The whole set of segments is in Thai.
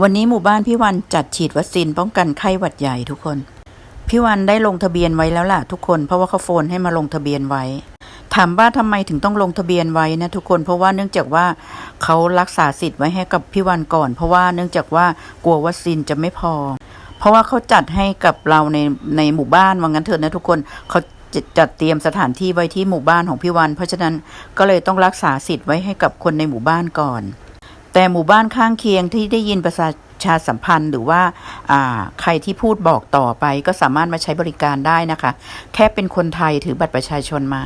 วันนี้หมู่บ้านพี่วันจัดฉีดวัคซีนป้องกันไข้หวัดใหญ่ทุกคน พี่วันได้ลงทะเบียนไว้แล้วล่ะทุกคน เพราะว่าเขาโฟนให้มาลงทะเบียนไว้ ถามว่าทำไมถึงต้องลงทะเบียนไว้นะทุกคน เพราะว่าเนื่องจากว่าเขารักษาสิทธิ์ไว้ให้กับพี่วันก่อน เพราะว่าเนื่องจากว่ากลัววัคซีนจะไม่พอ เพราะว่าเขาจัดให้กับเราในในหมู่บ้านว่างั้นเถอะนะทุกคนเขาจ,จัดเตรียมสถานที่ไว้ที่หมู่บ้านของพี่วัน เพราะฉะนั้นก็เลยต้องรักษาสิทธิ์ไว้ให้กับคนในหมู่บ้านก่อน แต่หมู่บ้านข้างเคียงที่ได้ยินประชาสัมพันธ์หรือว่าใครที่พูดบอกต่อไปก็สามารถมาใช้บริการได้นะคะ แค่เป็นคนไทยถือบัตรประชาชนมา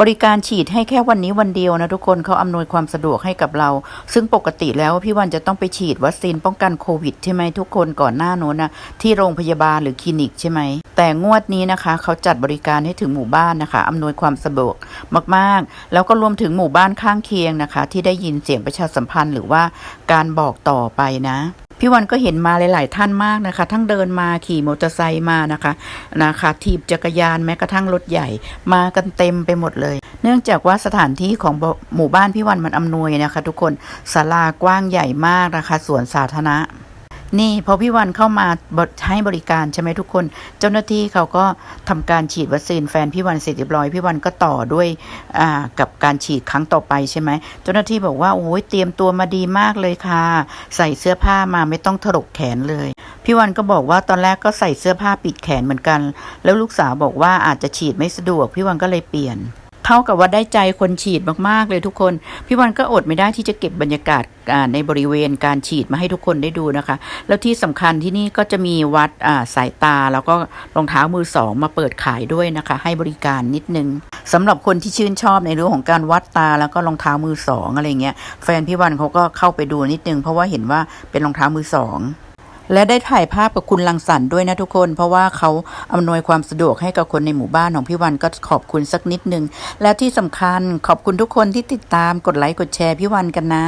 บริการฉีดให้แค่วันนี้วันเดียวนะทุกคนเขาอำนวยความสะดวกให้กับเรา ซึ่งปกติแล้วพี่วันจะต้องไปฉีดวัคซีนป้องกันโควิดใช่ไหมทุกคนก่อนหน้าโน้นนะที่โรงพยาบาลหรือคลินิกใช่ไหมแต่งวดนี้นะคะเขาจัดบริการให้ถึงหมู่บ้านนะคะอำนวยความสะดวกมากๆ แล้วก็รวมถึงหมู่บ้านข้างเคียงนะคะ ที่ได้ยินเสียงประชาสัมพันธ์หรือว่าการบอกต่อไปนะ พี่วันก็เห็นมาหลาย ๆ ท่านมากนะคะ ทั้งเดินมาขี่มอเตอร์ไซค์มานะคะนะคะถีบจักรยานแม้กระทั่งรถใหญ่ มากันเต็มไปหมดเลย เนื่องจากว่าสถานที่ของหมู่บ้านพี่วันมันอำนวยนะคะ ทุกคนศาลากว้างใหญ่มากนะคะสวนสาธารณะ นี่พอพี่วันเข้ามาบให้บริการใช่ไหมทุกคน เจ้าหน้าที่เขาก็ทำการฉีดวัคซีนแฟนพี่วันเสร็จเรียบร้อยพี่วันก็ต่อด้วยกับการฉีดครั้งต่อไปใช่ไหมเจ้าหน้าที่บอกว่าโอ้ยเตรียมตัวมาดีมากเลยค่ะ ใส่เสื้อผ้ามาไม่ต้องถลกแขนเลย พี่วันก็บอกว่าตอนแรกก็ใส่เสื้อผ้าปิดแขนเหมือนกัน แล้วลูกสาวบอกว่าอาจจะฉีดไม่สะดวก พี่วันก็เลยเปลี่ยน เท่ากับว่าได้ใจคนฉีดมากๆเลยทุกคน พี่วันก็อดไม่ได้ที่จะเก็บบรรยากาศในบริเวณการฉีดมาให้ทุกคนได้ดูนะคะ แล้วที่สำคัญที่นี่ก็จะมีวัดสายตาแล้วก็รองเท้ามือสองมาเปิดขายด้วยนะคะ ให้บริการนิดนึงสำหรับคนที่ชื่นชอบในเรื่องของการวัดตาแล้วก็รองเท้ามือสองอะไรเงี้ยแฟนพี่วันเขาก็เข้าไปดูนิดนึงเพราะว่าเห็นว่าเป็นรองเท้ามือสอง และได้ถ่ายภาพกับคุณลังสรรด้วยนะทุกคน เพราะว่าเขาอำนวยความสะดวกให้กับคนในหมู่บ้านของพี่วันก็ขอบคุณสักนิดนึง และที่สำคัญขอบคุณทุกคนที่ติดตามกดไลค์กดแชร์พี่วันกันนะ